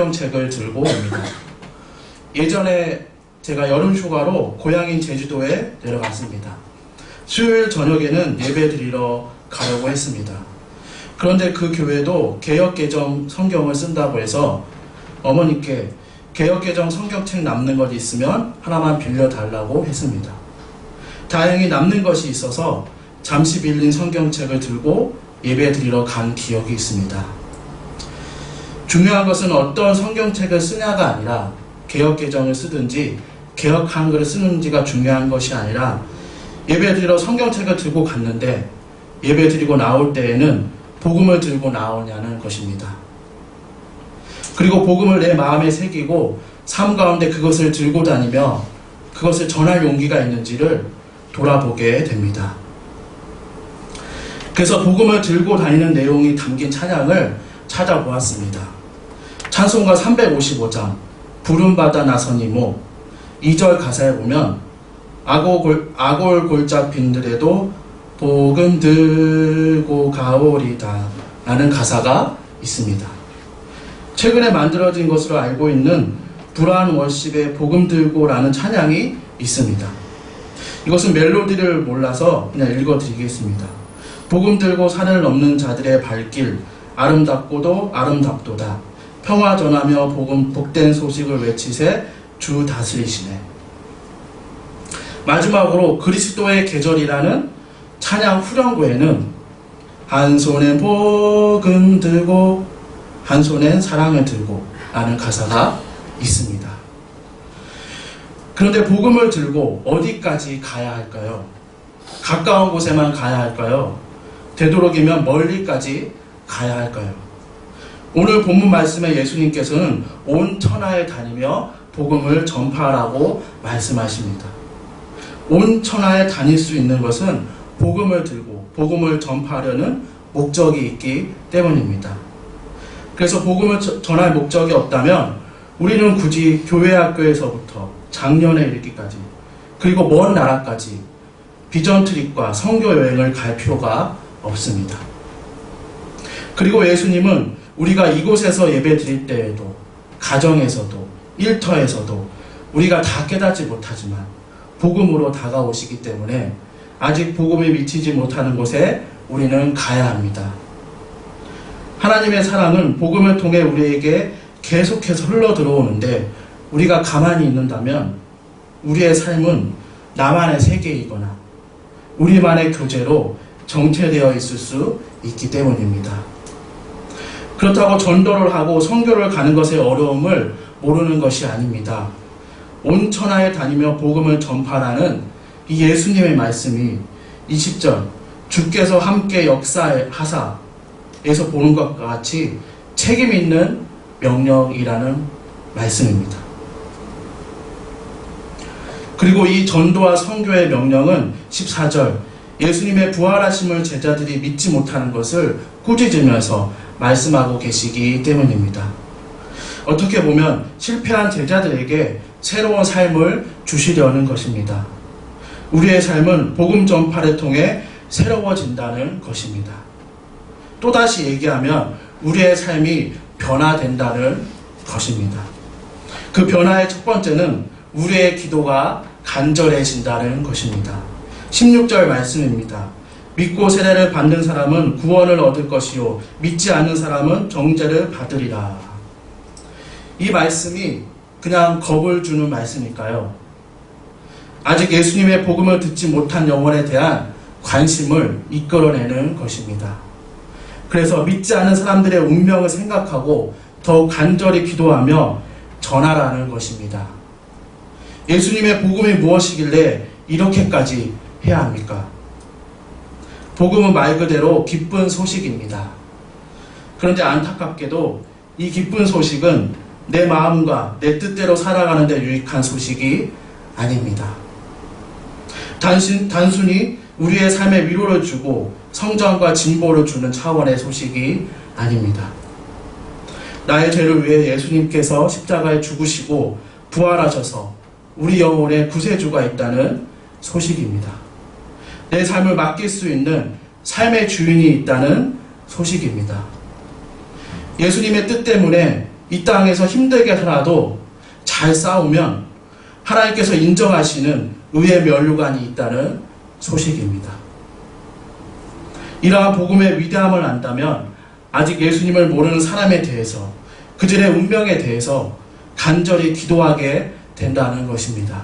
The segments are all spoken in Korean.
성경책을 들고 옵니다. 예전에 제가 여름 휴가로 고향인 제주도에 내려갔습니다. 수요일 저녁에는 예배 드리러 가려고 했습니다. 그런데 그 교회도 개혁개정 성경을 쓴다고 해서 어머니께 개혁개정 성경책 남는 것 있으면 하나만 빌려달라고 했습니다. 다행히 남는 것이 있어서 잠시 빌린 성경책을 들고 예배 드리러 간 기억이 있습니다. 중요한 것은 어떤 성경책을 쓰냐가 아니라 개혁 개정을 쓰든지 개혁 한글을 쓰는지가 중요한 것이 아니라 예배 드리러 성경책을 들고 갔는데 예배 드리고 나올 때에는 복음을 들고 나오냐는 것입니다. 그리고 복음을 내 마음에 새기고 삶 가운데 그것을 들고 다니며 그것을 전할 용기가 있는지를 돌아보게 됩니다. 그래서 복음을 들고 다니는 내용이 담긴 찬양을 찾아보았습니다. 찬송가 355장 부름받아 나선 이모 2절 가사에 보면 아골, 아골 골짜 빈들에도 복음 들고 가오리다 라는 가사가 있습니다. 최근에 만들어진 것으로 알고 있는 불안 월십의 복음 들고 라는 찬양이 있습니다. 이것은 멜로디를 몰라서 그냥 읽어드리겠습니다. 복음 들고 산을 넘는 자들의 발길 아름답고도 아름답도다. 평화 전하며 복음 복된 소식을 외치세 주 다스리시네. 마지막으로 그리스도의 계절이라는 찬양 후렴구에는 한 손엔 복음 들고 한 손엔 사랑을 들고 라는 가사가 있습니다. 그런데 복음을 들고 어디까지 가야 할까요? 가까운 곳에만 가야 할까요? 되도록이면 멀리까지 가야 할까요? 오늘 본문 말씀에 예수님께서는 온 천하에 다니며 복음을 전파하라고 말씀하십니다. 온 천하에 다닐 수 있는 것은 복음을 들고 복음을 전파하려는 목적이 있기 때문입니다. 그래서 복음을 전할 목적이 없다면 우리는 굳이 교회 학교에서부터 작년에 이르기까지 그리고 먼 나라까지 비전 트립과 선교 여행을 갈 필요가 없습니다. 그리고 예수님은 우리가 이곳에서 예배 드릴 때에도 가정에서도 일터에서도 우리가 다 깨닫지 못하지만 복음으로 다가오시기 때문에 아직 복음에 미치지 못하는 곳에 우리는 가야 합니다. 하나님의 사랑은 복음을 통해 우리에게 계속해서 흘러 들어오는데 우리가 가만히 있는다면 우리의 삶은 나만의 세계이거나 우리만의 교제로 정체되어 있을 수 있기 때문입니다. 그렇다고 전도를 하고 선교를 가는 것의 어려움을 모르는 것이 아닙니다. 온 천하에 다니며 복음을 전파라는 이 예수님의 말씀이 20절 주께서 함께 역사하사 에서 보는 것과 같이 책임 있는 명령이라는 말씀입니다. 그리고 이 전도와 선교의 명령은 14절 예수님의 부활하심을 제자들이 믿지 못하는 것을 꾸짖으면서 말씀하고 계시기 때문입니다. 어떻게 보면 실패한 제자들에게 새로운 삶을 주시려는 것입니다. 우리의 삶은 복음 전파를 통해 새로워진다는 것입니다. 또다시 얘기하면 우리의 삶이 변화된다는 것입니다. 그 변화의 첫 번째는 우리의 기도가 간절해진다는 것입니다. 16절 말씀입니다. 믿고 세례를 받는 사람은 구원을 얻을 것이요 믿지 않는 사람은 정죄를 받으리라. 이 말씀이 그냥 겁을 주는 말씀일까요? 아직 예수님의 복음을 듣지 못한 영혼에 대한 관심을 이끌어내는 것입니다. 그래서 믿지 않은 사람들의 운명을 생각하고 더욱 간절히 기도하며 전하라는 것입니다. 예수님의 복음이 무엇이길래 이렇게까지 해야 합니까? 복음은 말 그대로 기쁜 소식입니다. 그런데 안타깝게도 이 기쁜 소식은 내 마음과 내 뜻대로 살아가는데 유익한 소식이 아닙니다. 단순, 단순히 우리의 삶에 위로를 주고 성장과 진보를 주는 차원의 소식이 아닙니다. 나의 죄를 위해 예수님께서 십자가에 죽으시고 부활하셔서 우리 영혼에 구세주가 있다는 소식입니다. 내 삶을 맡길 수 있는 삶의 주인이 있다는 소식입니다. 예수님의 뜻 때문에 이 땅에서 힘들게 살아도 잘 싸우면 하나님께서 인정하시는 의의 면류관이 있다는 소식입니다. 이러한 복음의 위대함을 안다면 아직 예수님을 모르는 사람에 대해서 그들의 운명에 대해서 간절히 기도하게 된다는 것입니다.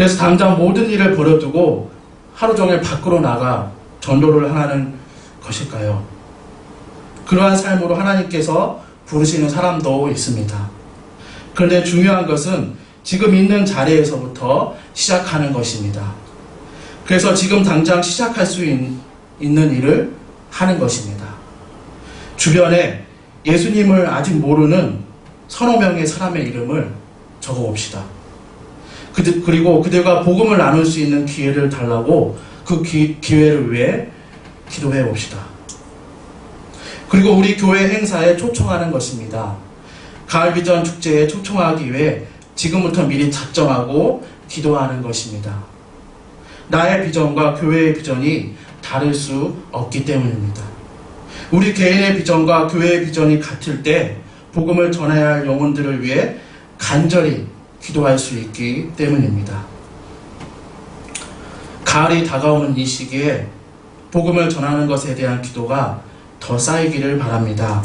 그래서 당장 모든 일을 버려두고 하루 종일 밖으로 나가 전도를 하는 것일까요? 그러한 삶으로 하나님께서 부르시는 사람도 있습니다. 그런데 중요한 것은 지금 있는 자리에서부터 시작하는 것입니다. 그래서 지금 당장 시작할 수 있, 있는 일을 하는 것입니다. 주변에 예수님을 아직 모르는 서너 명의 사람의 이름을 적어 봅시다. 그들, 그리고 그들과 복음을 나눌 수 있는 기회를 달라고 그 기, 기회를 위해 기도해 봅시다. 그리고 우리 교회 행사에 초청하는 것입니다. 가을 비전 축제에 초청하기 위해 지금부터 미리 작정하고 기도하는 것입니다. 나의 비전과 교회의 비전이 다를 수 없기 때문입니다. 우리 개인의 비전과 교회의 비전이 같을 때 복음을 전해야 할 영혼들을 위해 간절히 기도할 수 있기 때문입니다. 가을이 다가오는 이 시기에 복음을 전하는 것에 대한 기도가 더 쌓이기를 바랍니다.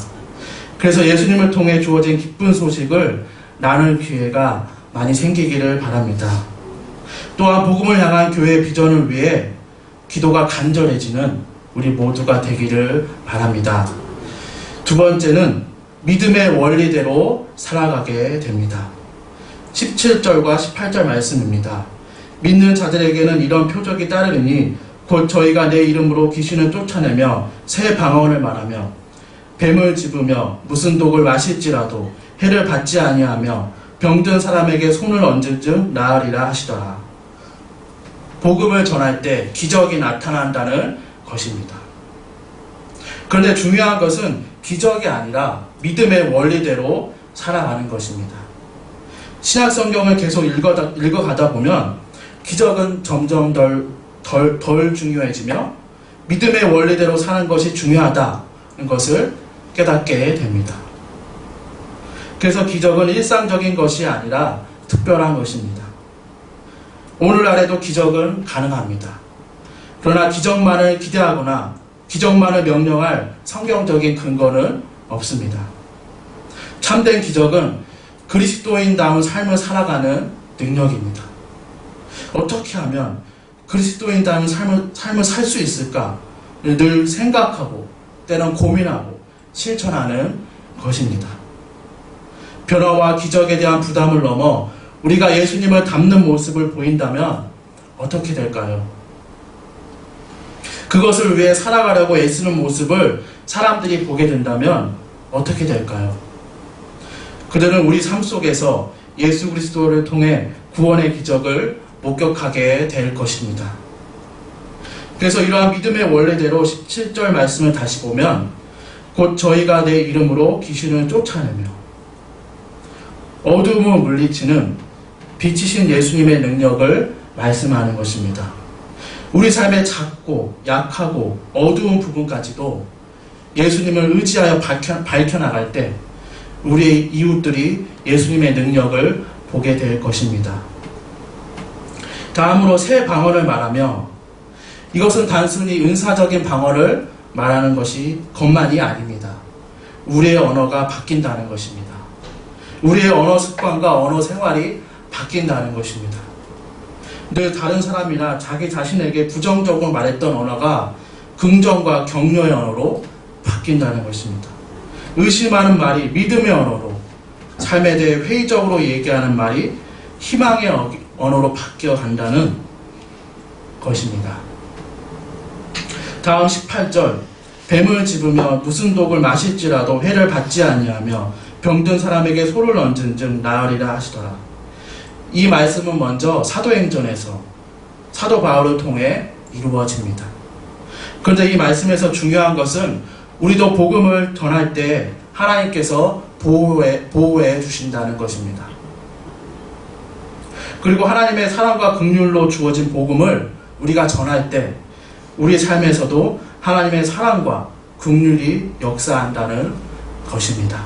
그래서 예수님을 통해 주어진 기쁜 소식을 나눌 기회가 많이 생기기를 바랍니다. 또한 복음을 향한 교회의 비전을 위해 기도가 간절해지는 우리 모두가 되기를 바랍니다. 두 번째는 믿음의 원리대로 살아가게 됩니다. 17절과 18절 말씀입니다. 믿는 자들에게는 이런 표적이 따르니 곧 저희가 내 이름으로 귀신을 쫓아내며 새 방언을 말하며 뱀을 집으며 무슨 독을 마실지라도 해를 받지 아니하며 병든 사람에게 손을 얹을 즉 나으리라 하시더라. 복음을 전할 때 기적이 나타난다는 것입니다. 그런데 중요한 것은 기적이 아니라 믿음의 원리대로 살아가는 것입니다. 신약 성경을 계속 읽어다, 읽어가다 보면 기적은 점점 덜, 덜, 덜 중요해지며 믿음의 원리대로 사는 것이 중요하다는 것을 깨닫게 됩니다. 그래서 기적은 일상적인 것이 아니라 특별한 것입니다. 오늘날에도 기적은 가능합니다. 그러나 기적만을 기대하거나 기적만을 명령할 성경적인 근거는 없습니다. 참된 기적은 그리스도인다운 삶을 살아가는 능력입니다. 어떻게 하면 그리스도인다운 삶을, 삶을 살 수 있을까? 늘 생각하고 때론 고민하고 실천하는 것입니다. 변화와 기적에 대한 부담을 넘어 우리가 예수님을 닮는 모습을 보인다면 어떻게 될까요? 그것을 위해 살아가려고 애쓰는 모습을 사람들이 보게 된다면 어떻게 될까요? 그들은 우리 삶 속에서 예수 그리스도를 통해 구원의 기적을 목격하게 될 것입니다. 그래서 이러한 믿음의 원래대로 17절 말씀을 다시 보면 곧 저희가 내 이름으로 귀신을 쫓아내며 어두움을 물리치는 빛이신 예수님의 능력을 말씀하는 것입니다. 우리 삶의 작고 약하고 어두운 부분까지도 예수님을 의지하여 밝혀, 밝혀나갈 때 우리의 이웃들이 예수님의 능력을 보게 될 것입니다. 다음으로 새 방언을 말하며 이것은 단순히 은사적인 방언을 말하는 것이 것만이 아닙니다. 우리의 언어가 바뀐다는 것입니다. 우리의 언어 습관과 언어 생활이 바뀐다는 것입니다. 늘 다른 사람이나 자기 자신에게 부정적으로 말했던 언어가 긍정과 격려의 언어로 바뀐다는 것입니다. 의심하는 말이 믿음의 언어로, 삶에 대해 회의적으로 얘기하는 말이 희망의 언어로 바뀌어 간다는 것입니다. 다음 18절 뱀을 집으며 무슨 독을 마실지라도 해를 받지 아니하며 병든 사람에게 소를 얹은 즉 나으리라 하시더라. 이 말씀은 먼저 사도행전에서 사도 바울을 통해 이루어집니다. 그런데 이 말씀에서 중요한 것은 우리도 복음을 전할 때 하나님께서 보호해, 보호해 주신다는 것입니다. 그리고 하나님의 사랑과 긍휼로 주어진 복음을 우리가 전할 때 우리 삶에서도 하나님의 사랑과 국률이 역사한다는 것입니다.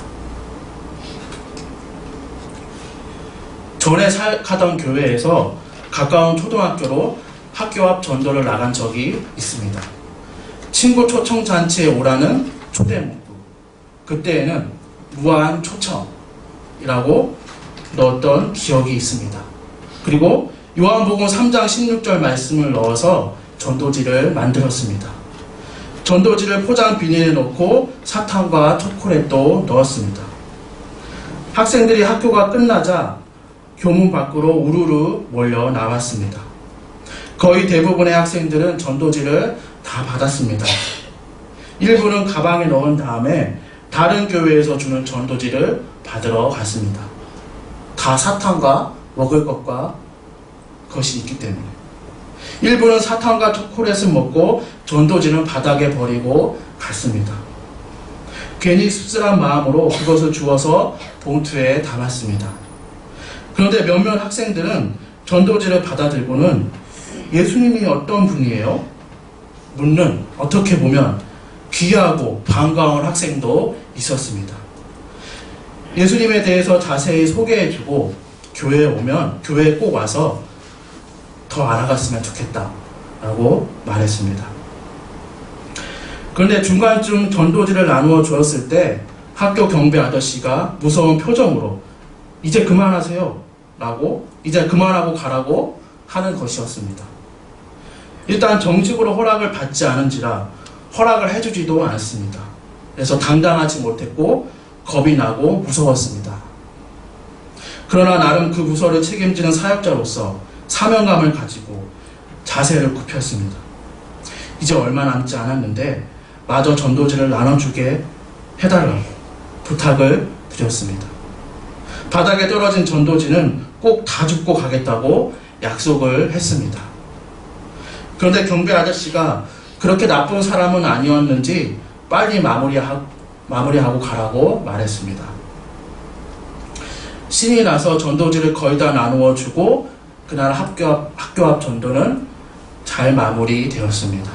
전에 사역하던 교회에서 가까운 초등학교로 학교 앞 전도를 나간 적이 있습니다. 친구 초청 잔치에 오라는 초대 문구. 그때에는 무한 초청이라고 넣었던 기억이 있습니다. 그리고 요한복음 3장 16절 말씀을 넣어서 전도지를 만들었습니다. 전도지를 포장 비닐에 넣고 사탕과 초콜릿도 넣었습니다. 학생들이 학교가 끝나자 교문 밖으로 우르르 몰려 나왔습니다. 거의 대부분의 학생들은 전도지를 다 받았습니다. 일부는 가방에 넣은 다음에 다른 교회에서 주는 전도지를 받으러 갔습니다. 다 사탕과 먹을 것과 것이 있기 때문에. 일부는 사탕과 초콜릿을 먹고 전도지는 바닥에 버리고 갔습니다. 괜히 씁쓸한 마음으로 그것을 주워서 봉투에 담았습니다. 그런데 몇몇 학생들은 전도지를 받아들고는 예수님이 어떤 분이에요? 묻는 어떻게 보면 귀하고 반가운 학생도 있었습니다. 예수님에 대해서 자세히 소개해주고 교회에 오면 교회에 꼭 와서 더 알아갔으면 좋겠다 라고 말했습니다. 그런데 중간쯤 전도지를 나누어 주었을 때 학교 경비 아저씨가 무서운 표정으로 이제 그만하세요 라고 이제 그만하고 가라고 하는 것이었습니다. 일단 정식으로 허락을 받지 않은지라 허락을 해주지도 않습니다. 그래서 당당하지 못했고 겁이 나고 무서웠습니다. 그러나 나름 그 부서를 책임지는 사역자로서 사명감을 가지고 자세를 굽혔습니다. 이제 얼마 남지 않았는데 마저 전도지를 나눠주게 해달라고 부탁을 드렸습니다. 바닥에 떨어진 전도지는 꼭 다 줍고 가겠다고 약속을 했습니다. 그런데 경비 아저씨가 그렇게 나쁜 사람은 아니었는지 빨리 마무리하, 마무리하고 가라고 말했습니다. 신이 나서 전도지를 거의 다 나누어 주고 그날 학교 앞, 학교 앞 전도는 잘 마무리되었습니다.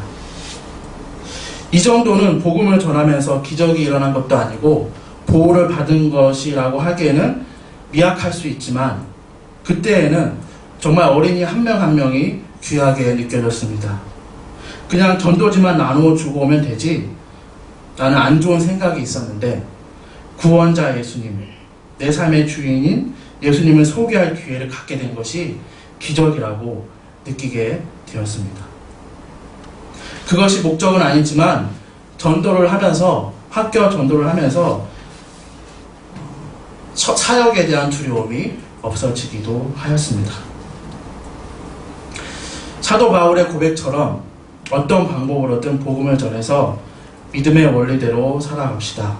이 정도는 복음을 전하면서 기적이 일어난 것도 아니고 보호를 받은 것이라고 하기에는 미약할 수 있지만 그때에는 정말 어린이 한 명한 명이 귀하게 느껴졌습니다. 그냥 전도지만 나누어 주고 오면 되지. 나는 안 좋은 생각이 있었는데 구원자 예수님, 내 삶의 주인인 예수님을 소개할 기회를 갖게 된 것이 기적이라고 느끼게 되었습니다. 그것이 목적은 아니지만 전도를 하면서 학교 전도를 하면서 사역에 대한 두려움이 없어지기도 하였습니다. 사도 바울의 고백처럼 어떤 방법으로든 복음을 전해서 믿음의 원리대로 살아갑시다.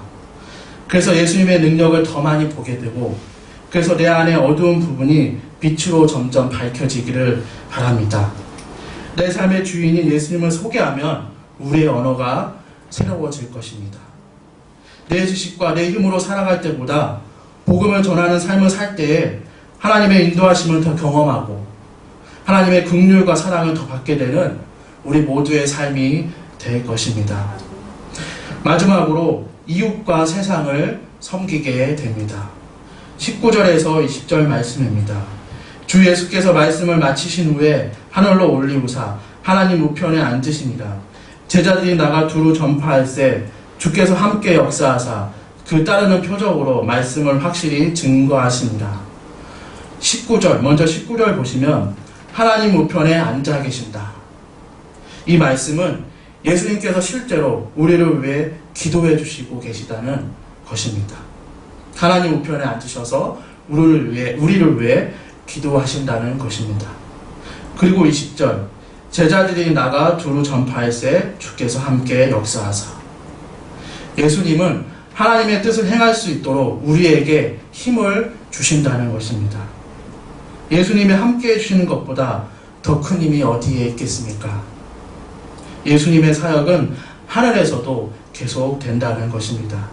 그래서 예수님의 능력을 더 많이 보게 되고 그래서 내 안에 어두운 부분이 빛으로 점점 밝혀지기를 바랍니다. 내 삶의 주인인 예수님을 소개하면 우리의 언어가 새로워질 것입니다. 내 지식과 내 힘으로 살아갈 때보다 복음을 전하는 삶을 살 때에 하나님의 인도하심을 더 경험하고 하나님의 긍휼과 사랑을 더 받게 되는 우리 모두의 삶이 될 것입니다. 마지막으로 이웃과 세상을 섬기게 됩니다. 19절에서 20절 말씀입니다. 주 예수께서 말씀을 마치신 후에 하늘로 올리우사 하나님 우편에 앉으시니라. 제자들이 나가 두루 전파할세 주께서 함께 역사하사 그 따르는 표적으로 말씀을 확실히 증거하십니다. 19절, 먼저 19절 보시면 하나님 우편에 앉아 계신다. 이 말씀은 예수님께서 실제로 우리를 위해 기도해 주시고 계시다는 것입니다. 하나님 우편에 앉으셔서 우리를 위해, 우리를 위해 기도하신다는 것입니다. 그리고 20절, 제자들이 나가 두루 전파할세 주께서 함께 역사하사. 예수님은 하나님의 뜻을 행할 수 있도록 우리에게 힘을 주신다는 것입니다. 예수님이 함께 해주시는 것보다 더 큰 힘이 어디에 있겠습니까? 예수님의 사역은 하늘에서도 계속 된다는 것입니다.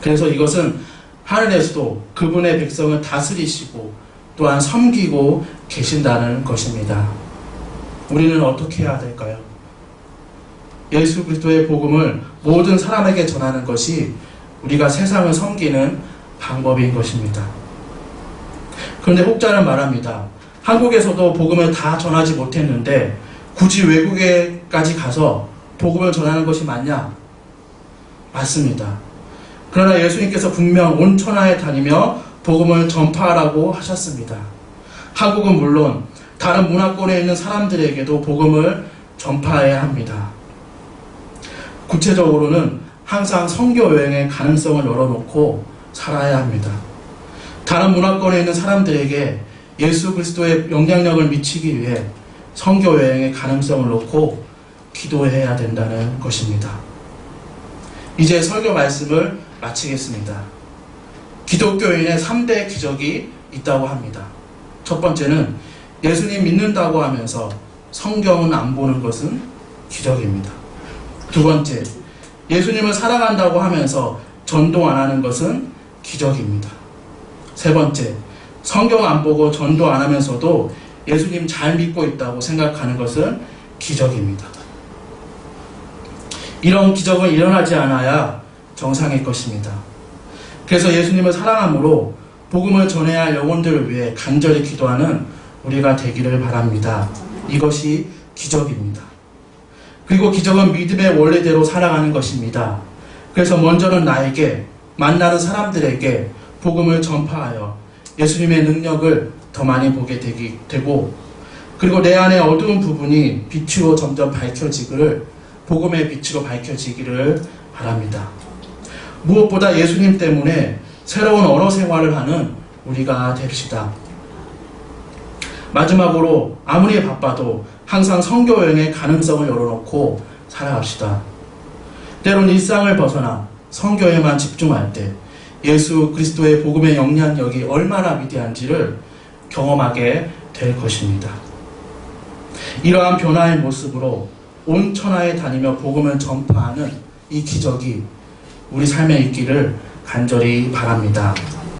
그래서 이것은 하늘에서도 그분의 백성을 다스리시고 또한 섬기고 계신다는 것입니다. 우리는 어떻게 해야 될까요? 예수 그리스도의 복음을 모든 사람에게 전하는 것이 우리가 세상을 섬기는 방법인 것입니다. 그런데 혹자는 말합니다. 한국에서도 복음을 다 전하지 못했는데 굳이 외국에까지 가서 복음을 전하는 것이 맞냐? 맞습니다. 그러나 예수님께서 분명 온 천하에 다니며 복음을 전파하라고 하셨습니다. 한국은 물론 다른 문화권에 있는 사람들에게도 복음을 전파해야 합니다. 구체적으로는 항상 선교 여행의 가능성을 열어놓고 살아야 합니다. 다른 문화권에 있는 사람들에게 예수 그리스도의 영향력을 미치기 위해 선교 여행의 가능성을 놓고 기도해야 된다는 것입니다. 이제 설교 말씀을 마치겠습니다. 기독교인의 3대 기적이 있다고 합니다. 첫 번째는 예수님 믿는다고 하면서 성경은 안 보는 것은 기적입니다. 두 번째, 예수님을 사랑한다고 하면서 전도 안 하는 것은 기적입니다. 세 번째, 성경 안 보고 전도 안 하면서도 예수님 잘 믿고 있다고 생각하는 것은 기적입니다. 이런 기적은 일어나지 않아야 정상일 것입니다. 그래서 예수님을 사랑함으로 복음을 전해야 할 영혼들을 위해 간절히 기도하는 우리가 되기를 바랍니다. 이것이 기적입니다. 그리고 기적은 믿음의 원리대로 살아가는 것입니다. 그래서 먼저는 나에게 만나는 사람들에게 복음을 전파하여 예수님의 능력을 더 많이 보게 되기, 되고 그리고 내 안에 어두운 부분이 빛으로 점점 밝혀지기를 복음의 빛으로 밝혀지기를 바랍니다. 무엇보다 예수님 때문에 새로운 언어 생활을 하는 우리가 됩시다. 마지막으로 아무리 바빠도 항상 성교 여행의 가능성을 열어놓고 살아갑시다. 때론 일상을 벗어나 성교에만 집중할 때 예수 그리스도의 복음의 영향력이 얼마나 위대한지를 경험하게 될 것입니다. 이러한 변화의 모습으로 온 천하에 다니며 복음을 전파하는 이 기적이 우리 삶에 있기를 간절히 바랍니다.